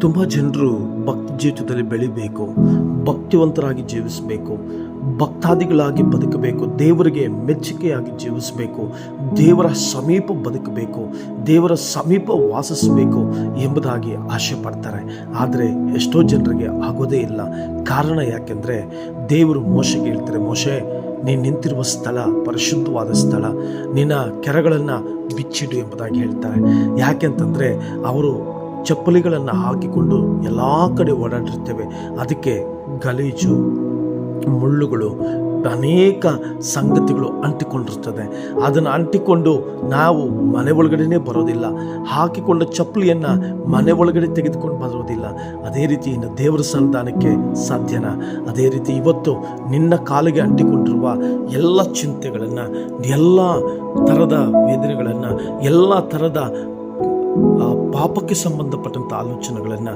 ತುಂಬ ಜನರು ಭಕ್ತಿ ಜೀವಿತದಲ್ಲಿ ಬೆಳಿಬೇಕು, ಭಕ್ತಿವಂತರಾಗಿ ಜೀವಿಸಬೇಕು, ಭಕ್ತಾದಿಗಳಾಗಿ ಬದುಕಬೇಕು, ದೇವರಿಗೆ ಮೆಚ್ಚುಗೆಯಾಗಿ ಜೀವಿಸಬೇಕು, ದೇವರ ಸಮೀಪ ಬದುಕಬೇಕು, ದೇವರ ಸಮೀಪ ವಾಸಿಸಬೇಕು ಎಂಬುದಾಗಿ ಆಶೆ ಪಡ್ತಾರೆ ಆದರೆ ಎಷ್ಟೋ ಜನರಿಗೆ ಆಗೋದೇ ಇಲ್ಲ. ಕಾರಣ ಯಾಕೆಂದರೆ ದೇವರು ಮೋಶೆಗೆ ಹೇಳ್ತಾರೆ, ಮೋಶೆ, ನೀನು ನಿಂತಿರುವ ಸ್ಥಳ ಪರಿಶುದ್ಧವಾದ ಸ್ಥಳ. ನಿನ್ನ ಕೆರಗಳನ್ನು ಬಿಚ್ಚಿಡು ಎಂಬುದಾಗಿ ಹೇಳ್ತಾರೆ. ಯಾಕೆಂತಂದರೆ ಅವರು ಚಪ್ಪಲಿಗಳನ್ನು ಹಾಕಿಕೊಂಡು ಎಲ್ಲ ಕಡೆ ಓಡಾಡಿರ್ತೇವೆ ಅದಕ್ಕೆ ಗಲೀಜು, ಮುಳ್ಳುಗಳು, ಅನೇಕ ಸಂಗತಿಗಳು ಅಂಟಿಕೊಂಡಿರ್ತದೆ ಅದನ್ನು ಅಂಟಿಕೊಂಡು ನಾವು ಮನೆ ಒಳಗಡೆನೇ ಬರೋದಿಲ್ಲ. ಹಾಕಿಕೊಂಡ ಚಪ್ಪಲಿಯನ್ನು ಮನೆ ಒಳಗಡೆ ತೆಗೆದುಕೊಂಡು ಬರೋದಿಲ್ಲ ಅದೇ ರೀತಿ ಇನ್ನು ದೇವರ ಸನ್ನಿಧಾನಕ್ಕೆ ಸಾಧ್ಯನಾ? ಅದೇ ರೀತಿ ಇವತ್ತು ನಿನ್ನ ಕಾಲಿಗೆ ಅಂಟಿಕೊಂಡಿರುವ ಎಲ್ಲ ಚಿಂತೆಗಳನ್ನು, ಎಲ್ಲ ಥರದ ವೇದನೆಗಳನ್ನು, ಎಲ್ಲ ಥರದ ಪಾಪಕ್ಕೆ ಸಂಬಂಧಪಟ್ಟಂಥ ಆಲೋಚನೆಗಳನ್ನು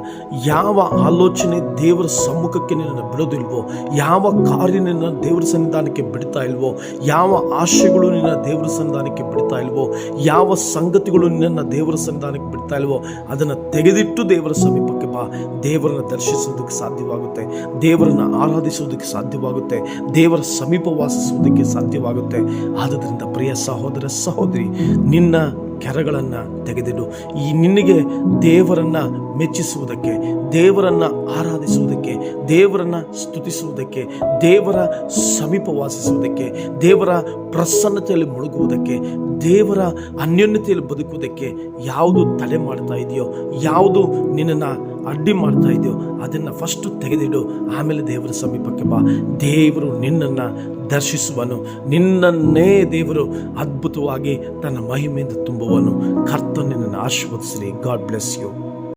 ಯಾವ ಆಲೋಚನೆ ದೇವರ ಸಮ್ಮುಖಕ್ಕೆ ನಿನ್ನನ್ನು ಬಿಡೋದಿಲ್ವೋ, ಯಾವ ಕಾರ್ಯ ನಿನ್ನ ದೇವರ ಸನ್ನಿಧಾನಕ್ಕೆ ಬಿಡ್ತಾ ಇಲ್ವೋ, ಯಾವ ಆಶೆಗಳು ನಿನ್ನ ದೇವರ ಸನ್ನಿಧಾನಕ್ಕೆ ಬಿಡ್ತಾ ಇಲ್ವೋ, ಯಾವ ಸಂಗತಿಗಳು ನಿನ್ನನ್ನು ದೇವರ ಸನ್ನಿಧಾನಕ್ಕೆ ಬಿಡ್ತಾ ಇಲ್ವೋ, ಅದನ್ನು ತೆಗೆದಿಟ್ಟು ದೇವರ ಸಮೀಪಕ್ಕೆ ಬಾ. ದೇವರನ್ನು ದರ್ಶಿಸೋದಕ್ಕೆ ಸಾಧ್ಯವಾಗುತ್ತೆ. ದೇವರನ್ನು ಆರಾಧಿಸೋದಕ್ಕೆ ಸಾಧ್ಯವಾಗುತ್ತೆ. ದೇವರ ಸಮೀಪ ವಾಸಿಸುವುದಕ್ಕೆ ಸಾಧ್ಯವಾಗುತ್ತೆ. ಆದ್ದರಿಂದ ಪ್ರಿಯ ಸಹೋದರ, ಸಹೋದರಿ, ನಿನ್ನ ಕೆರಗಳನ್ನು ತೆಗೆದಿಡು. ಈ ನಿನಗೆ ದೇವರನ್ನು ಮೆಚ್ಚಿಸುವುದಕ್ಕೆ, ದೇವರನ್ನು ಆರಾಧಿಸುವುದಕ್ಕೆ, ದೇವರನ್ನು ಸ್ತುತಿಸುವುದಕ್ಕೆ, ದೇವರ ಸಮೀಪ ವಾಸಿಸುವುದಕ್ಕೆ ದೇವರ ಪ್ರಸನ್ನತೆಯಲ್ಲಿ ಮುಳುಗುವುದಕ್ಕೆ, ದೇವರ ಅನ್ಯೋನ್ಯತೆಯಲ್ಲಿ ಬದುಕುವುದಕ್ಕೆ ಯಾವುದು ತಲೆ ಮಾಡ್ತಾ ಇದೆಯೋ, ಯಾವುದು ನಿನ್ನನ್ನು ಅಡ್ಡಿ ಮಾಡ್ತಾ ಇದೆಯೋ, ಅದನ್ನು ಫಸ್ಟು ತೆಗೆದಿಡು, ಆಮೇಲೆ ದೇವರ ಸಮೀಪಕ್ಕೆ ಬಾ. ದೇವರು ನಿನ್ನನ್ನು ದರ್ಶಿಸುವನು. ನಿನ್ನನ್ನೇ ದೇವರು ಅದ್ಭುತವಾಗಿ ತನ್ನ ಮಹಿಮೆಯಿಂದ ತುಂಬುವನು. ಕರ್ತನ ನಿನ್ನನ್ನು ಆಶೀರ್ವದಿಸಲಿ ಗಾಡ್ ಬ್ಲೆಸ್ ಯು